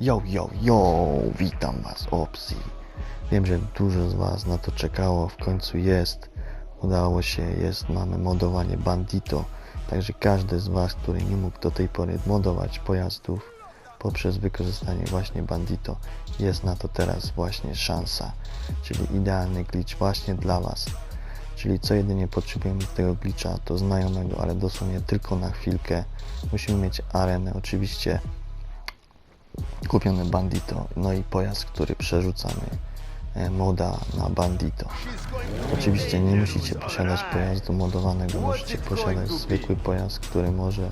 Yo, yo, yo, witam was, Opsi. Wiem, że dużo z was na to czekało, w końcu jest. Udało się, jest, mamy modowanie Bandito. Także każdy z was, który nie mógł do tej pory modować pojazdów poprzez wykorzystanie właśnie Bandito, jest na to teraz właśnie szansa. Czyli idealny glitch właśnie dla was. Czyli co jedynie potrzebujemy tego glitcha, to znajomego, ale dosłownie tylko na chwilkę. Musimy mieć arenę, oczywiście kupiony Bandito, no i pojazd, który przerzucamy e, moda na Bandito. Oczywiście nie musicie posiadać pojazdu modowanego, możecie posiadać zwykły pojazd, który może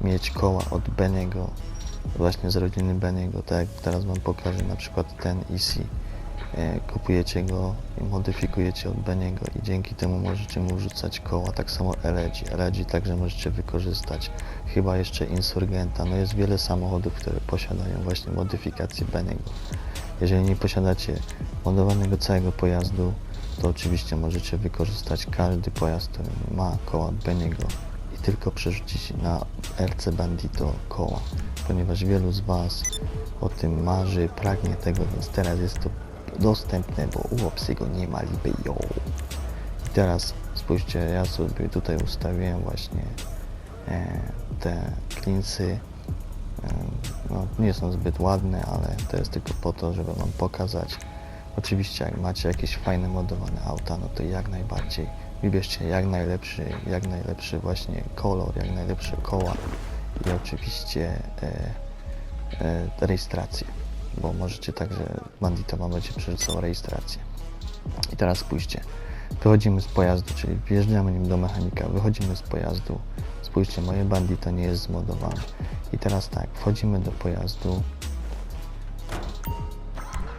mieć koła od Beniego, właśnie z rodziny Beniego, tak jak teraz Wam pokażę na przykład ten Easy. E, Kupujecie go i modyfikujecie od Beniego i dzięki temu możecie mu rzucać koła, tak samo LG. LG także możecie wykorzystać, chyba jeszcze Insurgenta, no jest wiele samochodów, które posiadają właśnie modyfikację Beniego. Jeżeli nie posiadacie modowanego całego pojazdu, to oczywiście możecie wykorzystać każdy pojazd, który ma koła Beniego i tylko przerzucić na RC Bandito koła, ponieważ wielu z Was o tym marzy, pragnie tego, więc teraz jest to dostępne, bo u Opsiego nie ma liby yo. I teraz spójrzcie, ja sobie tutaj ustawiłem właśnie e, te klinsy. E, no, nie są zbyt ładne, ale to jest tylko po to, żeby Wam pokazać. Oczywiście jak macie jakieś fajne modowane auta, no to jak najbardziej wybierzcie jak najlepszy, jak najlepszy właśnie kolor, jak najlepsze koła i oczywiście e, e, rejestrację, bo możecie także Bandito Wam będzie przerzucał rejestrację. I teraz spójrzcie, wychodzimy z pojazdu, czyli wjeżdżamy nim do mechanika, wychodzimy z pojazdu, spójrzcie, moje Bandito nie jest zmodowane. I teraz tak, wchodzimy do pojazdu,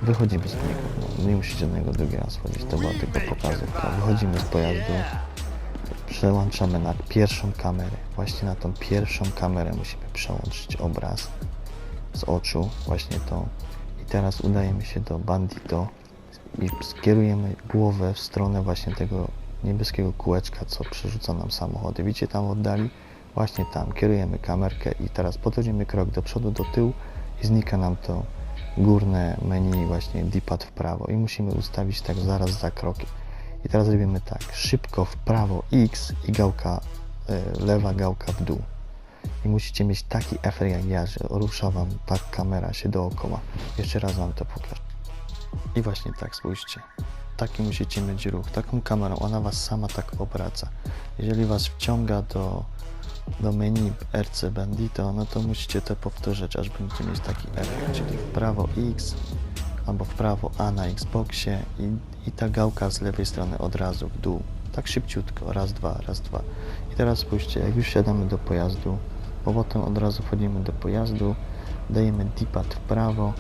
wychodzimy z niego, no, nie musicie niego drugi raz wchodzić, to była tylko pokazówka. Wychodzimy z pojazdu, przełączamy na pierwszą kamerę, właśnie na tą pierwszą kamerę musimy przełączyć obraz z oczu, właśnie to. I teraz udajemy się do Bandito i skierujemy głowę w stronę właśnie tego niebieskiego kółeczka, co przerzuca nam samochody. Widzicie tam oddali? Właśnie tam. Kierujemy kamerkę i teraz podchodzimy krok do przodu, do tyłu i znika nam to górne menu właśnie D-pad w prawo i musimy ustawić tak zaraz za krokiem. I teraz robimy tak, szybko w prawo X i gałka, y, lewa gałka w dół. I musicie mieć taki efekt jak ja, że rusza Wam ta kamera się dookoła. Jeszcze raz Wam to pokażę. I właśnie tak, spójrzcie. Taki musicie mieć ruch, taką kamerą, ona Was sama tak obraca. Jeżeli Was wciąga do, do menu RC Bandito, no to musicie to powtórzyć, aż będziecie mieć taki efekt, czyli w prawo X albo w prawo A na Xboxie i, i ta gałka z lewej strony od razu w dół. Tak szybciutko, raz, dwa, raz, dwa. I teraz spójrzcie, jak już siadamy do pojazdu, bo potem od razu wchodzimy do pojazdu, dajemy D-pad w prawo,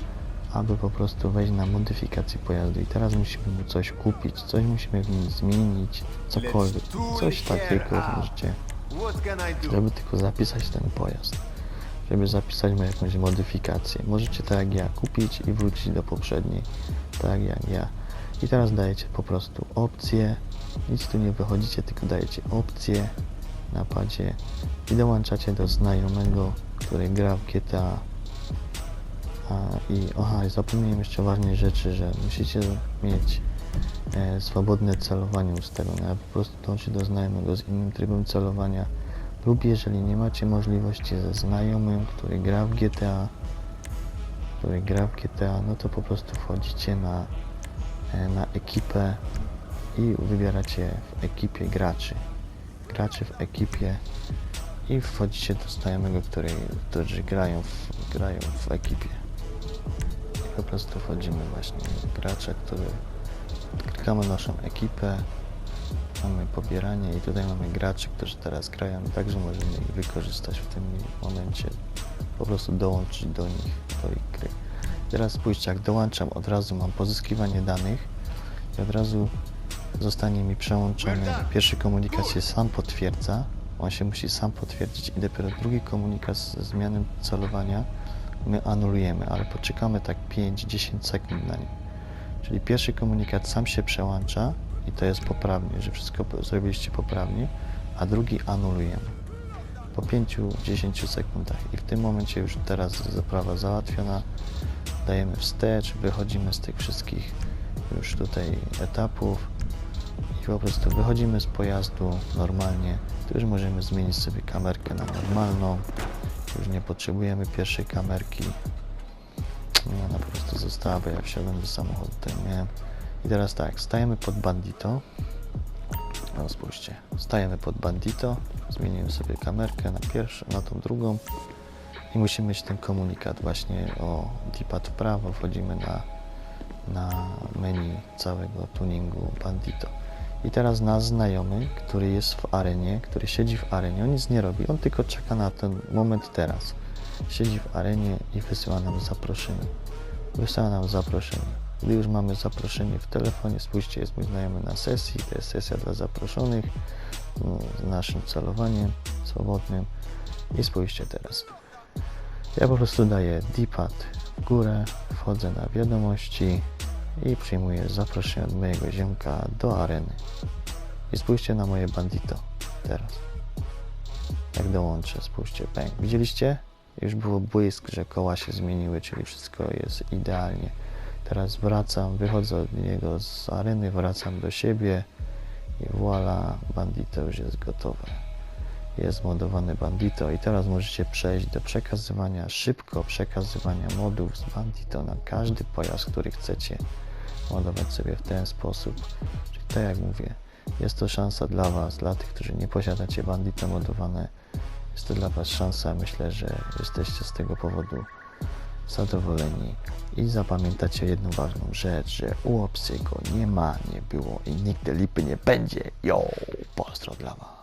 aby po prostu wejść na modyfikację pojazdu. I teraz musimy mu coś kupić, coś musimy w nim zmienić, cokolwiek, coś takiego możecie, żeby tylko zapisać ten pojazd, żeby zapisać mu jakąś modyfikację. Możecie tak jak ja kupić i wrócić do poprzedniej, tak jak ja. I teraz dajecie po prostu opcję, nic tu nie wychodzicie, tylko dajecie opcję na padzie i dołączacie do znajomego, który gra w GTA. A, I aha, zapomniałem jeszcze ważnej rzeczy, że musicie mieć e, swobodne celowanie ustawione, a po prostu dołączyć do znajomego z innym trybem celowania. Lub jeżeli nie macie możliwości ze znajomym, który gra w GTA, który gra w GTA, no to po prostu wchodzicie na, e, na ekipę i wybieracie w ekipie graczy. Graczy w ekipie i wchodzicie do znajomego, który, którzy grają w, grają w ekipie. I po prostu wchodzimy właśnie w gracza, który klikamy naszą ekipę, mamy pobieranie i tutaj mamy graczy, którzy teraz grają, także możemy ich wykorzystać w tym momencie, po prostu dołączyć do nich, do ich gry. Teraz spójrzcie, jak dołączam, od razu mam pozyskiwanie danych i od razu zostanie mi przełączony, pierwszy komunikat się sam potwierdza, on się musi sam potwierdzić i dopiero drugi komunikat ze zmianą celowania my anulujemy, ale poczekamy tak 5-10 sekund na nie. Czyli pierwszy komunikat sam się przełącza i to jest poprawnie, że wszystko zrobiliście poprawnie, a drugi anulujemy. po 5-10 sekundach. I w tym momencie już teraz zaprawa załatwiona, dajemy wstecz, wychodzimy z tych wszystkich już tutaj etapów i po prostu wychodzimy z pojazdu normalnie, tu już możemy zmienić sobie kamerkę na normalną, już nie potrzebujemy pierwszej kamerki, nie, ona po prostu została, bo ja wsiadłem do samochodu, tutaj. I teraz tak, stajemy pod Bandito. No spójrzcie, stajemy pod Bandito, zmieniłem sobie kamerkę na pierwszą, na tą drugą i musimy mieć ten komunikat właśnie o D-pad w prawo, wchodzimy na, na menu całego tuningu Bandito. I teraz nasz znajomy, który jest w arenie, który siedzi w arenie, on nic nie robi, on tylko czeka na ten moment teraz. Siedzi w arenie i wysyła nam zaproszenie. Wysyła nam zaproszenie. Gdy już mamy zaproszenie w telefonie, spójrzcie, jest mój znajomy na sesji, to jest sesja dla zaproszonych mm, z naszym celowaniem swobodnym. I spójrzcie teraz. Ja po prostu daję D-pad w górę, wchodzę na wiadomości i przyjmuję zaproszenie od mojego ziomka do areny. I spójrzcie na moje bandito teraz. Jak dołączę, spójrzcie, pęk. Widzieliście? Już było błysk, że koła się zmieniły, czyli wszystko jest idealnie. Teraz wracam, wychodzę od niego z areny, wracam do siebie i voila, bandito już jest gotowe. Jest modowany bandito i teraz możecie przejść do przekazywania, szybko przekazywania modów z bandito na każdy pojazd, który chcecie modować sobie w ten sposób. Czyli tak jak mówię, jest to szansa dla Was, dla tych, którzy nie posiadacie bandito modowane. Jest to dla Was szansa, myślę, że jesteście z tego powodu zadowoleni i zapamiętacie jedną ważną rzecz, że u Obsiego nie ma, nie było i nigdy lipy nie będzie. Jo, pozdro dla Was.